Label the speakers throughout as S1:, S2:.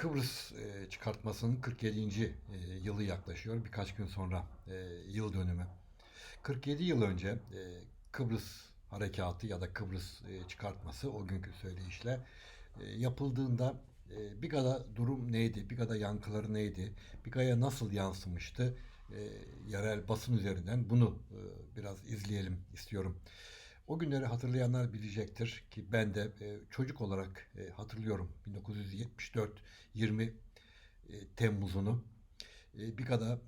S1: Kıbrıs e, çıkartmasının 47. e, yılı yaklaşıyor. Birkaç gün sonra e, yıl dönümü. 47 yıl önce e, Kıbrıs harekatı ya da Kıbrıs e, çıkartması o günkü söyleyişle e, yapıldığında e, Biga'da durum neydi? Biga'da yankıları neydi? Biga'ya nasıl yansımıştı? E, yerel basın üzerinden bunu e, biraz izleyelim istiyorum. O günleri hatırlayanlar bilecektir ki ben de e, çocuk olarak e, hatırlıyorum 1974 20 e, Temmuz'unu. Bir kadar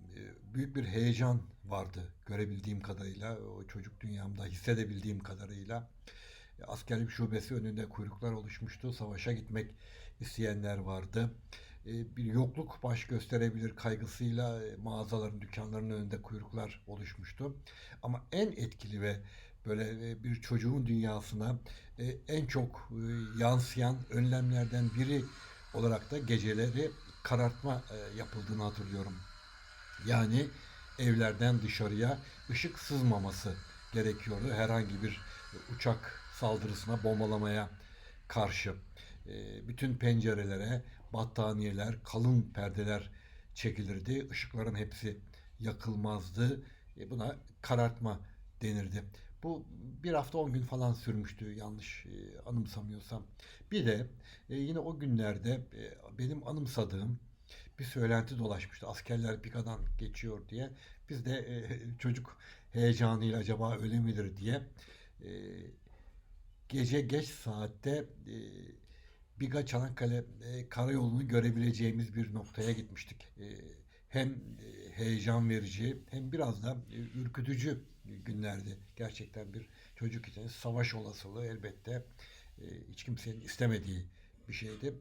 S1: büyük bir heyecan vardı görebildiğim kadarıyla, o çocuk dünyamda hissedebildiğim kadarıyla. E, askerlik şubesi önünde kuyruklar oluşmuştu. Savaşa gitmek isteyenler vardı. Bir yokluk baş gösterebilir kaygısıyla mağazaların, dükkanların önünde kuyruklar oluşmuştu. Ama en etkili ve böyle e, bir çocuğun dünyasına e, en çok e, yansıyan önlemlerden biri olarak da geceleri karartma yapıldığını hatırlıyorum. Yani evlerden dışarıya ışık sızmaması gerekiyordu herhangi bir uçak saldırısına, bombalamaya karşı. Bütün pencerelere battaniyeler, kalın perdeler çekilirdi. Işıkların hepsi yakılmazdı. Buna karartma denirdi. Bu bir hafta on gün falan sürmüştü yanlış e, anımsamıyorsam. Bir de e, yine o günlerde e, benim anımsadığım bir söylenti dolaşmıştı. Askerler Biga'dan geçiyor diye. Biz de çocuk heyecanıyla acaba öyle midir diye gece geç saatte e, Biga Çanakkale e, karayolunu görebileceğimiz bir noktaya gitmiştik. E, hem e, heyecan verici hem biraz da e, ürkütücü günlerdi. Gerçekten bir çocuk için savaş olasılığı elbette e, hiç kimsenin istemediği bir şeydi.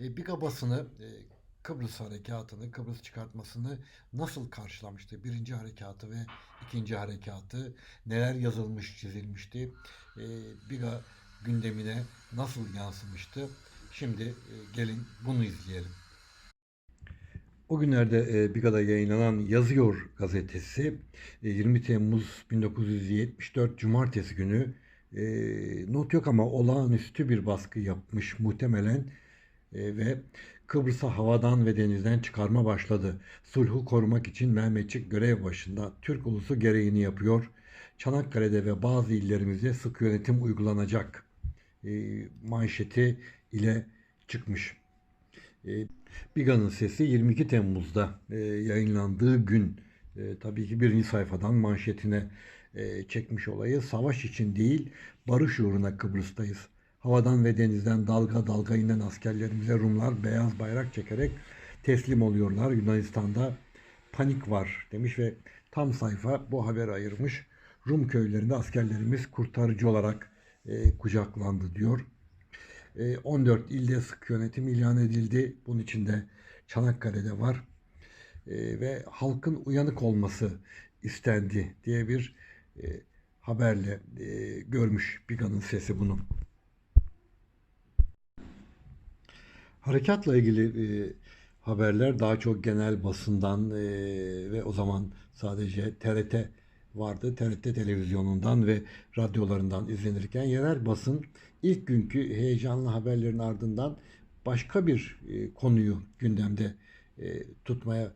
S1: Biga basını Kıbrıs harekatını, Kıbrıs çıkartmasını nasıl karşılamıştı? Birinci harekatı ve ikinci harekatı neler yazılmış, çizilmişti? Biga gündemine nasıl yansımıştı? Şimdi gelin bunu izleyelim. O günlerde e, Biga'da yayınlanan Yazıyor gazetesi e, 20 Temmuz 1974 Cumartesi günü e, not yok ama olağanüstü bir baskı yapmış muhtemelen e, ve Kıbrıs'a havadan ve denizden çıkarma başladı. Sulhu korumak için Mehmetçik görev başında Türk ulusu gereğini yapıyor. Çanakkale'de ve bazı illerimizde sık yönetim uygulanacak e, manşeti ile çıkmış. E, Biga'nın sesi 22 Temmuz'da e, yayınlandığı gün e, tabii ki birinci sayfadan manşetine e, çekmiş olayı. Savaş için değil, barış uğruna Kıbrıs'tayız. Havadan ve denizden dalga dalga inen askerlerimize Rumlar beyaz bayrak çekerek teslim oluyorlar. Yunanistan'da panik var demiş ve tam sayfa bu haber ayırmış. Rum köylerinde askerlerimiz kurtarıcı olarak e, kucaklandı diyor. E, 14 ilde sık yönetim ilan edildi. Bunun içinde Çanakkale'de var. E, ve halkın uyanık olması istendi diye bir e, haberle e, görmüş Biga'nın sesi bunu. Harekatla ilgili e, haberler daha çok genel basından ve o zaman sadece TRT vardı. TRT televizyonundan ve radyolarından izlenirken yerel basın ilk günkü heyecanlı haberlerin ardından başka bir e, konuyu gündemde e, tutmaya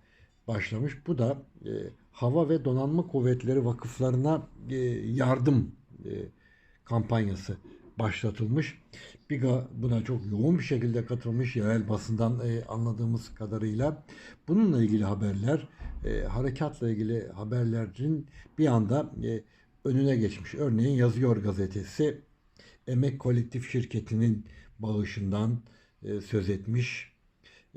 S1: başlamış. Bu da e, Hava ve Donanma Kuvvetleri vakıflarına e, yardım e, kampanyası başlatılmış. Biga buna çok yoğun bir şekilde katılmış yerel basından e, anladığımız kadarıyla. Bununla ilgili haberler, e, harekatla ilgili haberlerin bir anda e, önüne geçmiş. Örneğin Yazıyor gazetesi Emek Kolektif Şirketi'nin bağışından e, söz etmiş.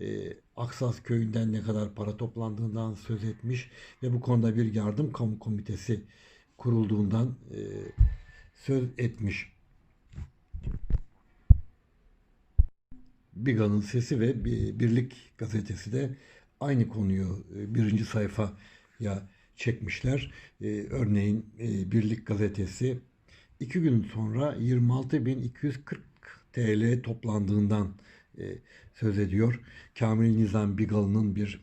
S1: E, Aksas köyünden ne kadar para toplandığından söz etmiş ve bu konuda bir yardım kamu komitesi kurulduğundan e, söz etmiş. Biga'nın Sesi ve Birlik gazetesi de aynı konuyu e, birinci sayfaya çekmişler. E, örneğin e, Birlik gazetesi iki gün sonra 26.240 TL toplandığından söz ediyor. Kamil Nizam Bigalı'nın bir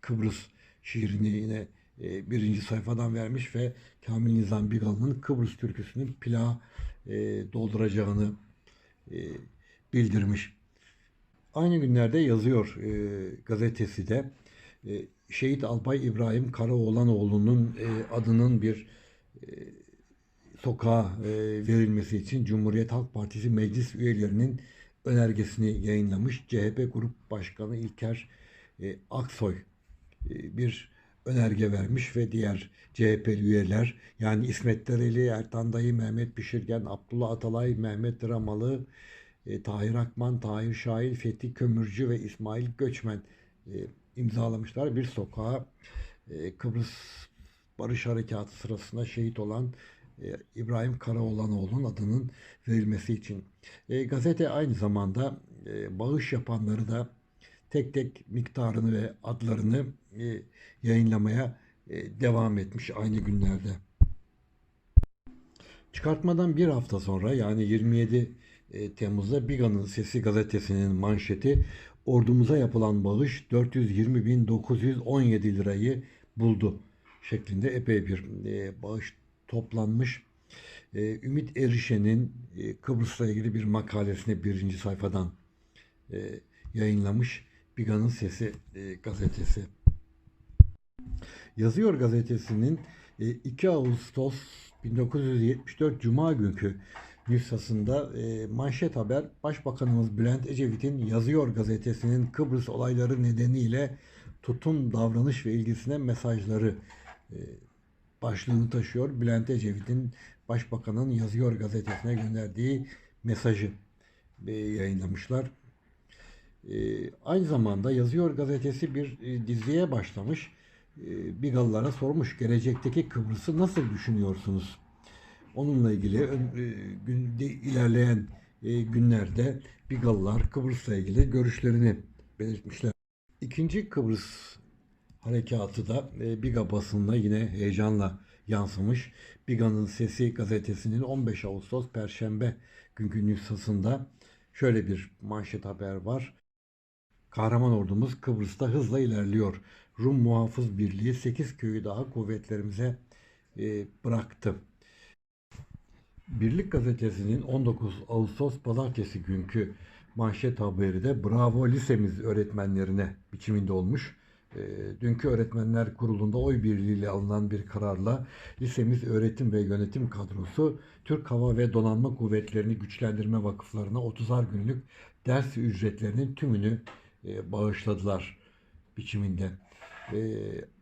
S1: Kıbrıs şiirini yine birinci sayfadan vermiş ve Kamil Nizam Bigalı'nın Kıbrıs türküsünün plağa dolduracağını bildirmiş. Aynı günlerde yazıyor e, gazetesi de e, Şehit Albay İbrahim Karaoğlanoğlu'nun e, adının bir e, sokağa e, verilmesi için Cumhuriyet Halk Partisi meclis üyelerinin önergesini yayınlamış. CHP Grup Başkanı İlker e, Aksoy e, bir önerge vermiş ve diğer CHP'li üyeler yani İsmet Dereli, Ertan Dayı, Mehmet Pişirgen, Abdullah Atalay, Mehmet Dramalı, e, Tahir Akman, Tahir Şahin, Fethi Kömürcü ve İsmail Göçmen e, imzalamışlar. Bir sokağa e, Kıbrıs Barış Harekatı sırasında şehit olan e, İbrahim Karaoğlanoğlu'nun adının verilmesi için. E, gazete aynı zamanda e, bağış yapanları da tek tek miktarını ve adlarını e, yayınlamaya e, devam etmiş aynı günlerde. Çıkartmadan bir hafta sonra yani 27 e, Temmuz'da Biga'nın Sesi gazetesinin manşeti ordumuza yapılan bağış 420.917 lirayı buldu şeklinde epey bir e, bağış toplanmış. E, Ümit Erişen'in e, Kıbrıs'la ilgili bir makalesini birinci sayfadan yayınlamış Biga'nın Sesi gazetesi. Yazıyor gazetesinin e, 2 Ağustos 1974 Cuma günkü nüshasında e, manşet haber Başbakanımız Bülent Ecevit'in Yazıyor gazetesinin Kıbrıs olayları nedeniyle tutum, davranış ve ilgisine mesajları e, başlığını taşıyor. Bülent Ecevit'in Başbakanın Yazıyor gazetesine gönderdiği mesajı e, yayınlamışlar. E, aynı zamanda Yazıyor gazetesi bir e, diziye başlamış. E, Bigalılara sormuş gelecekteki Kıbrıs'ı nasıl düşünüyorsunuz? Onunla ilgili e, gün, de, ilerleyen e, günlerde Bigalılar Kıbrıs'la ilgili görüşlerini belirtmişler. İkinci Kıbrıs harekatı da e, Biga basınına yine heyecanla yansımış. Biga'nın Sesi gazetesinin 15 Ağustos Perşembe günkü nüshasında şöyle bir manşet haber var. Kahraman ordumuz Kıbrıs'ta hızla ilerliyor. Rum Muhafız Birliği 8 köyü daha kuvvetlerimize bıraktı. Birlik gazetesinin 19 Ağustos pazartesi günkü manşet haberi de Bravo lisemiz öğretmenlerine biçiminde olmuş. E, dünkü öğretmenler kurulunda oy birliğiyle alınan bir kararla lisemiz öğretim ve yönetim kadrosu Türk Hava ve Donanma Kuvvetlerini Güçlendirme Vakıflarına 30'ar günlük ders ücretlerinin tümünü e, bağışladılar biçiminde. E,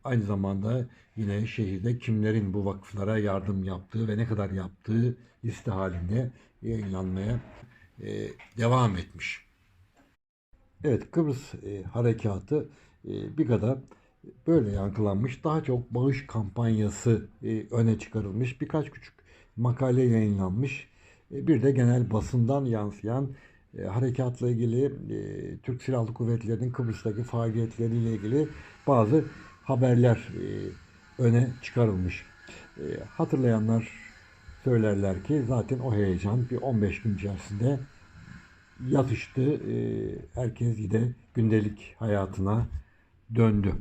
S1: aynı zamanda yine şehirde kimlerin bu vakıflara yardım yaptığı ve ne kadar yaptığı liste halinde yayınlanmaya e, devam etmiş. Evet Kıbrıs e, harekatı e, bir kadar böyle yankılanmış. Daha çok bağış kampanyası e, öne çıkarılmış. Birkaç küçük makale yayınlanmış. E, bir de genel basından yansıyan e, harekatla ilgili e, Türk Silahlı Kuvvetleri'nin Kıbrıs'taki faaliyetleriyle ilgili bazı haberler e, öne çıkarılmış. Hatırlayanlar söylerler ki zaten o heyecan bir 15 gün içerisinde yatıştı. Herkes yine gündelik hayatına döndü.